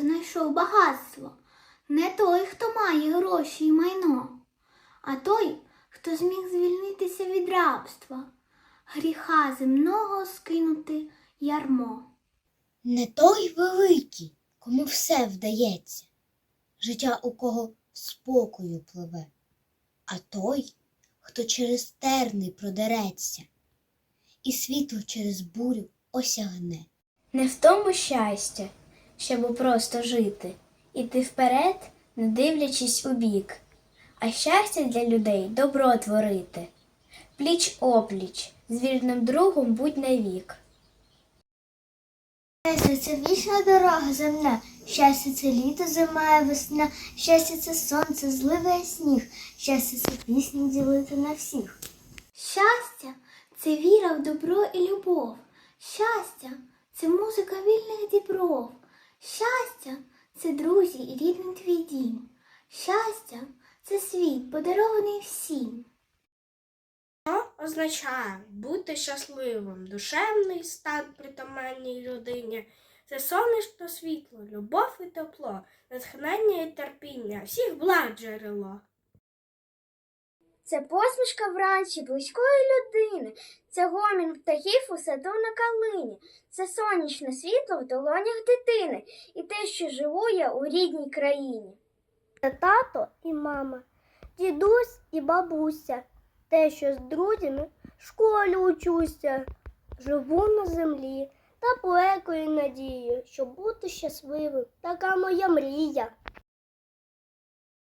знайшов багатство, не той, хто має гроші і майно, а той, хто зміг звільнитися від рабства, гріха земного скинути ярмо. Не той великий, кому все вдається, життя у кого спокою пливе, а той, хто через терни продереться, і світло через бурю осягне. Не в тому щастя, щоб просто жити, іти вперед, не дивлячись у бік, а щастя для людей добро творити. Пліч опліч, з вірним другом будь навік. Щастя це вічна дорога земна, щастя це літо, зима і весна, щастя це сонце, зливе і сніг, щастя це пісню ділити на всіх. Щастя це віра в добро і любов. Щастя це музика вільних дібров. Щастя це друзі і рідний твій дім. Щастя це світ, подарований всім. Що означає бути щасливим, душевний стан притаманній людині. Це сонячне світло, любов і тепло, натхнення і терпіння, всіх благ джерело. Це посмішка вранці близької людини, це гомін птахів у саду на калині, це сонячне світло в долонях дитини і те, що живу я у рідній країні. Це тато і мама, дідусь і бабуся, те, що з друзями в школі учуся, живу на землі та плекою надією, щоб бути щасливим, така моя мрія.